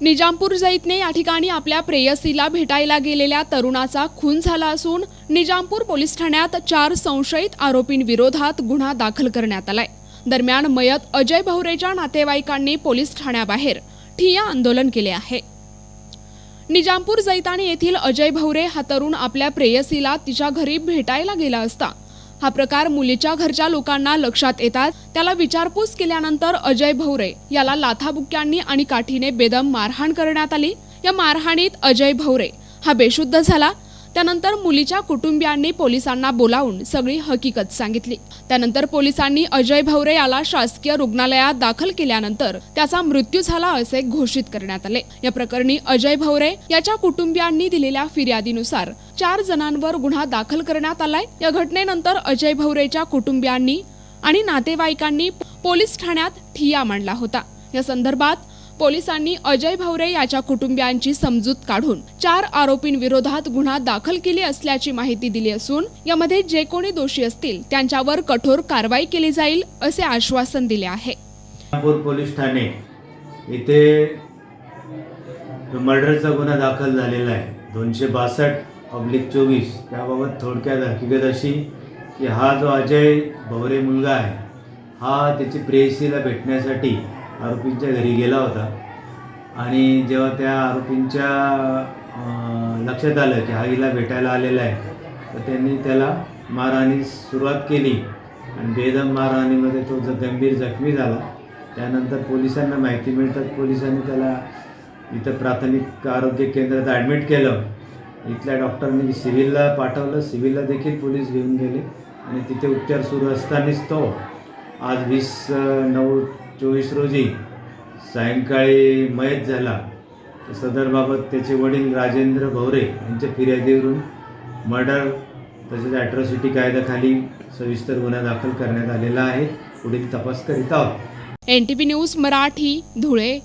निजामपूर जैतने या ठिकाणी आपल्या प्रेयसीला भेटायला गेलेल्या तरुणाचा खून झाला असून निजामपूर पोलीस ठाण्यात चार संशयित आरोपींविरोधात गुन्हा दाखल करण्यात आलाय. दरम्यान मयत अजय भवरेच्या नातेवाईकांनी पोलीस ठाण्याबाहेर ठिय्या आंदोलन केले आहे. निजामपूर जैतानी येथील अजय भवरे हा तरुण आपल्या प्रेयसीला तिच्या घरी भेटायला गेला असता हा प्रकार मुलीच्या घरच्या लोकांना लक्षात येतात. त्याला विचारपूस केल्यानंतर अजय भवरे याला लाथाबुक्क्यांनी आणि काठीने बेदम मारहाण करण्यात आली. या मारहाणीत अजय भवरे हा बेशुद्ध झाला. त्यानंतर मुलीच्या कुटुंबियांनी पोलिसांना बोलावून सगळी हकीकत सांगितली. त्यानंतर पोलिसांनी अजय भवरे याला शासकीय रुग्णालयात दाखल केल्यानंतर त्याचा मृत्यू झाला असे घोषित करण्यात आले. या प्रकरणी अजय भवरे याच्या कुटुंबियांनी दिलेल्या फिर्यादीनुसार चार जणांवर गुन्हा दाखल करण्यात आलाय. या घटनेनंतर अजय भवरेच्या कुटुंबियांनी आणि नातेवाईकांनी पोलीस ठाण्यात ठिया मांडला होता. या संदर्भात पोलिसांनी अजय भावरे याच्या कुटुंबियांची समजूत काढून चार आरोपींविरोधात गुन्हा दाखल केली असल्याची माहिती दिली असून यामध्ये जे कोणी दोषी असतील त्यांच्यावर कठोर कारवाई केली जाईल असे आश्वासन दिले आहे. पोलीस ठाणे इथे मर्डरचा गुन्हा दाखल झालेला आहे. दोनशे बासष्ट पब्लिक चोवीस. त्याबाबत थोडक्यात हकीकत अशी की हा जो अजय भवरे मुलगा आहे हा त्याची प्रेयसीला भेटण्यासाठी आरोपींच्या घरी गेला होता. आणि जेव्हा त्या आरोपींच्या लक्षात आलं की हा हिला भेटायला आलेला आहे तर त्यांनी त्याला मारहाणीस सुरुवात केली. आणि बेदम मारहाणीमध्ये तो ज गंभीर जखमी झाला त्यानंतर पोलिसांना माहिती मिळतात पोलिसांनी त्याला इथं प्राथमिक आरोग्य केंद्रात ॲडमिट केलं. इथल्या डॉक्टरनी सिव्हिलला पाठवलं. सिव्हिलला देखील पोलीस घेऊन गेले. आणि तिथे उपचार सुरू असतानाच तो आज वीस नऊ चोवीस रोजी सायंकाळी मयत झाला. तर सदरबाबत त्याचे वडील राजेंद्र भवरे यांच्या फिर्यादीवरून मर्डर तसेच ॲट्रॉसिटी कायद्याखाली सविस्तर गुन्हा दाखल करण्यात आलेला आहे. पुढील तपास करीत आहोत. N T P news Marathi Dhule.